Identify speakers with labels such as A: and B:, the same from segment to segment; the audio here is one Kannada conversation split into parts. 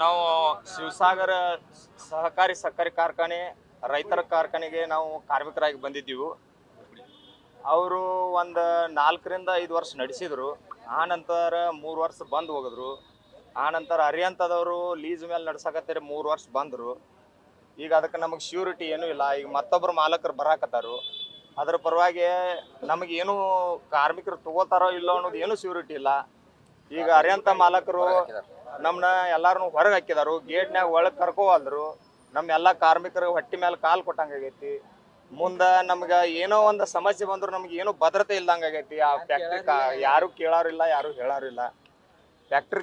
A: ನಾವು ಶಿವಸಾಗರ ಸಹಕಾರಿ ಸಕ್ಕರೆ ಕಾರ್ಖಾನೆ, ರೈತರ ಕಾರ್ಖಾನೆಗೆ ನಾವು ಕಾರ್ಮಿಕರಾಗಿ ಬಂದಿದ್ದೀವಿ. ಅವರು ಒಂದು ನಾಲ್ಕರಿಂದ ಐದು ವರ್ಷ ನಡೆಸಿದ್ರು. ಆ ನಂತರ ಮೂರು ವರ್ಷ ಬಂದು ಹೋಗಿದ್ರು. ಆ ನಂತರ ಅರಿಯಂತದವರು ಲೀಸ್ ಮೇಲೆ ನಡ್ಸಕತ್ತಾರೆ ಮೂರು ವರ್ಷ ಬಂದರು. ಈಗ ಅದಕ್ಕೆ ನಮಗೆ ಶ್ಯೂರಿಟಿ ಏನೂ ಇಲ್ಲ. ಈಗ ಮತ್ತೊಬ್ಬರು ಮಾಲಕರು ಬರಾಕತ್ತಾರು. ಅದ್ರ ಪರವಾಗಿ ನಮಗೆ ಏನು ಕಾರ್ಮಿಕರು ತಗೋತಾರೋ ಇಲ್ಲೋ ಅನ್ನೋದು ಏನು ಶ್ಯೂರಿಟಿ ಇಲ್ಲ. ಈಗ ಅರಿಯಂತ ಮಾಲಕರು ನಮ್ಮನ್ನ ಎಲ್ಲಾರನು ಹೊರಗೆ ಹಾಕಿದಾರು. ಗೇಟ್ನ್ಯಾಗ ಒಳಗೆ ಕರ್ಕೋವಲ್ರು ನಮ್ಮ ಎಲ್ಲ ಕಾರ್ಮಿಕರು ಹೊಟ್ಟಿ ಮೇಲೆ ಕಾಲು ಕೊಟ್ಟಂಗಾಗೈತಿ ಮುಂದೆ ನಮ್ಗೆ ಏನೋ ಒಂದು ಸಮಸ್ಯೆ ಬಂದ್ರು ನಮ್ಗೆ ಏನೋ ಭದ್ರತೆ ಇಲ್ದಂಗಾಗೈತಿ ಆ ಫ್ಯಾಕ್ಟ್ರಿ ಯಾರು ಕೇಳೋರಿಲ್ಲ ಯಾರು ಹೇಳಾರಿಲ್ಲ. ಫ್ಯಾಕ್ಟ್ರಿ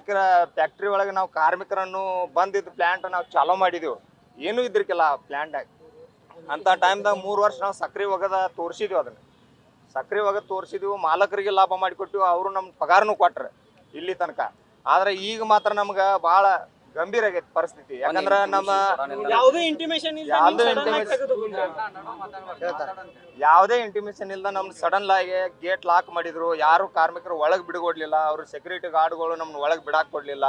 A: ಫ್ಯಾಕ್ಟ್ರಿ ಒಳಗೆ ನಾವು ಕಾರ್ಮಿಕರನ್ನು ಬಂದಿದ್ದು ಪ್ಲ್ಯಾಂಟ್ ನಾವು ಚಾಲೋ ಮಾಡಿದೆವು. ಏನೂ ಇದ್ರಿಕಿಲ್ಲ ಆ ಪ್ಲ್ಯಾಂಟ್ನಾಗ ಅಂತ ಟೈಮ್ದಾಗ ಮೂರು ವರ್ಷ ನಾವು ಸಕ್ರೆ ಒಗದ ತೋರಿಸಿದ್ವಿ ಅದನ್ನ. ಸಕ್ರೆ ಒಗದ ತೋರಿಸಿದ್ವಿ ಮಾಲಕರಿಗೆ ಲಾಭ ಮಾಡಿಕೊಟ್ಟಿವಿ ಅವರು ನಮ್ಮ ಪಗಾರನು ಕೊಟ್ರೆ. ಇಲ್ಲಿ ತನಕ. ಆದ್ರೆ ಈಗ ಮಾತ್ರ ನಮ್ಗ ಬಹಳ ಗಂಭೀರ ಆಗೈತಿ ಪರಿಸ್ಥಿತಿ. ಯಾಕಂದ್ರ ನಮ್ಮ
B: ಯಾವುದೇ ಇಂಟಿಮೇಷನ್ ಇಲ್ಲ
A: ಯಾವುದೇ ಇಂಟಿಮೇಷನ್ ಇಲ್ದ ನಮ್ ಸಡನ್ ಆಗಿ ಗೇಟ್ ಲಾಕ್ ಮಾಡಿದ್ರು. ಯಾರು ಕಾರ್ಮಿಕರು ಒಳಗ್ ಬಿಡಗೊಡ್ಲಿಲ್ಲ ಅವ್ರ ಸೆಕ್ಯೂರಿಟಿ ಗಾರ್ಡ್ಗಳು ನಮ್ನ ಒಳಗ್ ಬಿಡಾಕ್ ಕೊಡ್ಲಿಲ್ಲ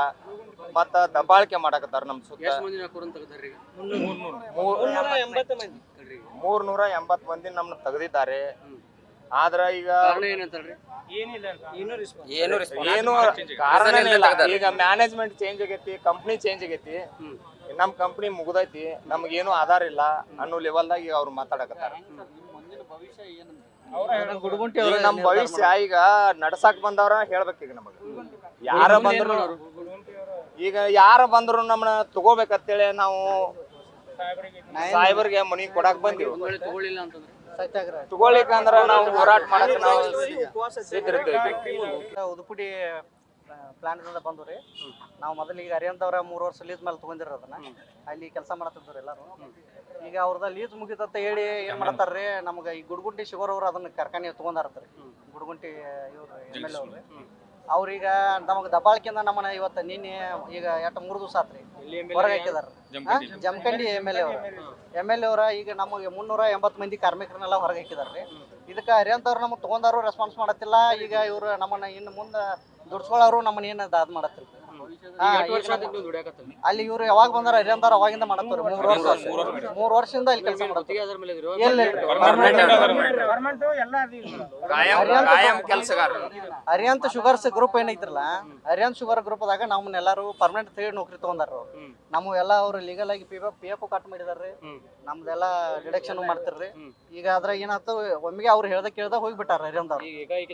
A: ಮತ್ತ ದಬ್ಬಾಳಿಕೆ ಮಾಡಾಕತ್ತಾರ ನಮ್ ಸುತ್ತ. ಮೂರ್ನೂರ ಎಂಬತ್ ಮಂದಿ ನಮ್ನ ತೆಗ್ದಿದ್ದಾರೆ. ಆದ್ರ ಈಗ.
C: ಏನು
A: ಏನು ಕಾರಣನೇ ಇಲ್ಲ. ಈಗ ಮ್ಯಾನೇಜ್ಮೆಂಟ್ ಚೇಂಜ್ ಆಗೈತಿ ಕಂಪ್ನಿ ಚೇಂಜ್ ಆಗೈತಿ. ನಮ್ ಕಂಪ್ನಿ ಮುಗ್ದೈತಿ. ನಮ್ಗೇನು ಆಧಾರ ಇಲ್ಲ ಅನ್ನೋ ಲೆವೆಲ್ದಾಗ ಈಗ ಅವ್ರು ಮಾತಾಡಕತ್ತಾರ. ನಮ್ ಭವಿಷ್ಯ ಈಗ ನಡ್ಸಾಕ್ ಬಂದವ್ರ ಹೇಳ್ಬೇಕು ಈಗ ನಮಗ. ಯಾರ ಬಂದ್ರು ಈಗ ಯಾರ ಬಂದ್ರು ನಮ್ಮನ್ನ ತಗೋಬೇಕಂತೇಳಿ ನಾವು ಸಾಹೇಬರ್ಗೆ ಮನಿ ಕೊಡಾಕ್ ಬಂದಿವಿ.
D: ಒಂದ್
A: ಅಂದ್ರ ನಾವು ಹೋರಾಟ ಮಾಡಕ್ ನಾವು
E: ಉದುಪುಡಿ ಪ್ಲಾನ್ದಿಂದ ಬಂದು ರೀ. ನಾವು ಮೊದಲು ಈಗ ಅರಿಯಂತವ್ರ ಮೂರು ವರ್ಷ ಲೀಸ್ ಮೇಲೆ ತಗೊಂಡಿರೋ ಅದನ್ನ. ಅಲ್ಲಿ ಕೆಲಸ ಮಾಡತ್ತಿದ್ರು ಎಲ್ಲರೂ. ಈಗ ಅವ್ರದ ಲೀಸ್ ಮುಗಿತಂತ ಹೇಳಿ ಏನ್ ಮಾಡತ್ತಾರ್ರಿ ನಮ್ಗೆ ಈ ಗುಡ್ಗುಂಟಿ ಶುಗರ್ ಅವ್ರು ಅದನ್ನ ಕಾರ್ಖಾನೆ ತಗೊಂಡಾರ್ತಾರೆ ಗುಡ್ಗುಂಟಿ ಇವ್ರು ಎಂ ಎಲ್ ಎ ಅವ್ರು ಅವ್ರೀಗ ನಮಗೆ ದಬ್ಬಾಳ್ಕಿಂದ ನಮ್ಮನ್ನ ಇವತ್ತು ನಿನ್ನೆ ಈಗ ಎಟ್ಟ ಮೂರು ದಿವಸ ಆತ್ರಿ. ಹೊರಗೆ ಹಾಕಿದಾರ. ಜಮಖಂಡಿ ಎಂ ಎಲ್ ಎ ಅವರು. ಎಂ ಎಲ್ ಎ ಅವರ. ಈಗ ನಮಗೆ ಮುನ್ನೂರ ಎಂಬತ್ತು ಮಂದಿ ಕಾರ್ಮಿಕರನ್ನೆಲ್ಲ ಹೊರಗೆ ಹಾಕಿದಾರ್ರಿ. ಇದಕ್ಕೆ ಹರಿಯಂತವ್ರು ನಮಗೆ ತೊಗೊಂಡಾರು ರೆಸ್ಪಾನ್ಸ್ ಮಾಡತ್ತಿಲ್ಲ. ಈಗ ಇವರು ನಮ್ಮನ್ನ ಇನ್ನು ಮುಂದೆ ದುಡ್ಸ್ಕೊಳ್ಳೋರು ನಮ್ಮನ್ನ ಏನ ಅದ್ ಮಾಡತ್ರಿ? ಹಾ, ಈಗ ಅಲ್ಲಿ ಇವ್ರು ಯಾವಾಗ ಬಂದಾರ ಹರಿಯಂತವ್ರು ಅವಾಗಿಂದ ಮಾಡತ್ತಾರ. ಮೂರ್ ವರ್ಷ. ಮೂರ್ ವರ್ಷದಿಂದ ಇಲ್ಲಿ ಕೆಲಸ
D: ಮಾಡ್ತಾರೆ
E: ಇಲ್ಲ
A: ಕಾಯಂ ಕಾಯಂ
E: ಅರಿಯಂತ ಶುಗರ್ಸ್ ಗ್ರೂಪ್ ಏನೈತ್ರಲ್ಲ ಹರಿಯಂತ್ ಶುಗರ್ ಗ್ರೂಪ್ದಾಗ ನಮ್ಮನ್ನೆಲ್ಲರೂ ಪರ್ಮನೆಂಟ್ ತೇಳಿ ನೌಕರಿ ತಗೊಂಡಾರ. ನಮ್ಮ ಎಲ್ಲ ಅವ್ರು ಲೀಗಲ್ ಆಗಿ P F P F cut ಮಾಡಿದಾರ್ರಿ. ನಮ್ದೆಲ್ಲ ಡಿಡಕ್ಷನ್ ಮಾಡ್ತಿರ್ರಿ. ಈಗ ಅದ್ರಾಗ ಏನಾಯ್ತು ಒಮ್ಮೆಗೆ ಅವ್ರು ಹೇಳ್ದ ಕೇಳ್ದ ಹೋಗ್ಬಿಟ್ಟಾರ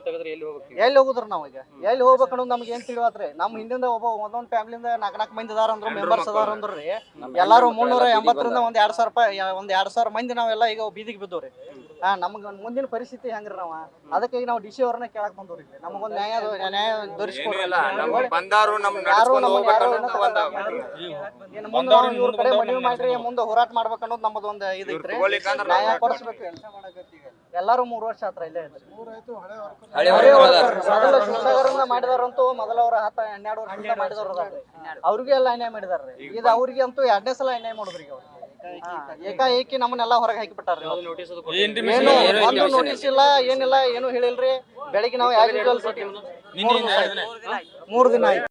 D: ತೆಗೆದ್ರೆ ಎಲ್ಲಿ ಹೋಗುದ್ರಿ
E: ಎಲ್ಲಿ ಹೋಗುದ್ರ ನಾವ್ ಈಗ ಎಲ್ಲಿ ಹೋಗ್ಬೇಕು ಅನ್ನೋದು ನಮ್ಗೆ ಏನ್ ತಿಳಿವಾತ್ರಿ? ನಮ್ ಹಿಂದಿಂದ ಒಬ್ಬ ಒಂದೊಂದ್ ಫ್ಯಾಮಿಲಿಂದ ನಾಕ್ ನಾಲ್ಕು ಮಂದಿ ಅದಾರ ಅಂದ್ರು ಮೆಂಬರ್ಸ್ ಅದಾರ ಅಂದ್ರಿ ಎಲ್ಲಾರು ಮುನ್ನೂರ ಎಂಬತ್ತರಿಂದ ಒಂದ್ ಎರಡ್ ಸಾವಿರ ರೂಪಾಯಿ ಒಂದ್ ಎರಡ್ ಸಾವಿರ ಮಂದಿ ನಾವೆಲ್ಲ ಈಗ ಬೀದಿಗೆ ಬಿದ್ದವ್ರಿ. ಹಾ ನಮ್ಗ ಮುಂದಿನ ಪರಿಸ್ಥಿತಿ ಹೆಂಗ್ರಿ ನಾವ ಅದಕ್ಕೆ ಈಗ ನಾವು ಡಿ ಸಿ ಅವ್ರನ್ನ ಕೇಳಕ್ ಬಂದವ್ರಿ ಇಲ್ಲಿ ನಮಗೊಂದ್ ನ್ಯಾಯ ನ್ಯಾಯ
A: ಬಂದಾರು ನಮ್
E: ಯಾರು
A: ನಡ್ಸ್ಕೊಂಡ್
E: ನಮ್ಮನ್ನ ಯಾರು
A: ಹೋಗ್ಬೇಕನ್ನೋದು
E: ಏನೋ ಇನ್ನು ಮುಂದೆ ನಾವು ಇವ್ರ ಕಡೆ ಮನವಿ ಮಾಡ್ರಿ ಮುಂದೆ ಹೋರಾಟ ಮಾಡ್ಬೇಕು ಅನ್ನೋದು ನಮ್ಮದು ಒಂದು ಇದೈತ್ರಿ
A: ತಗೊಳ್ಳಿಕ್ಕಂದ್ರ
E: ನ್ಯಾಯ ಕೊಡಿಸ್ಬೇಕು ಎಲ್ಲಾರು ಮೂರು ವರ್ಷ ಆತ್ರ ಇಲ್ಲೇ ಇದ್ರಿ
C: ಹಳೆ
E: ಅವರೇ
C: ವರ್ಗದ
E: ಮೊದಲ ಶಿವಸಾಗರದಿಂದ ಮಾಡಿದಾರಂತೂ ಮೊದಲ ಅವ್ರ ಹತ್ತ ಹನ್ನೆರಡು ವರ್ಷದಿಂದ ಮಾಡಿದವ್ರು ಅವ್ರಿಗೆ ಎಲ್ಲ ಅನ್ಯಾಯ ಮಾಡಿದಾರ್ರಿ ಇದು ಅವ್ರಿಗೆ ಅಂತೂ ಎರಡನೇ ಸಲ ಅನ್ಯಾಯ ಮಾಡಿದ್ರಿ ಈಗ ಅವ್ರು ಏಕಾಏಕಿ ನಮ್ಮನ್ನೆಲ್ಲ ಹೊರಗೆ ಹಾಕಿ
D: ಬಿಟ್ಟಾರ
E: ಏನು ಒಂದು ನೋಟಿಸ್ ಇಲ್ಲ ಏನಿಲ್ಲ ಏನು ಹೇಳಿಲ್ರಿ. ಬೆಳಿಗ್ಗೆ ನಾವು ಯಾವ ಯೂಶುವಲ್ ಮೂರು ದಿನ ಮೂರು ದಿನ ಆಯ್ತು.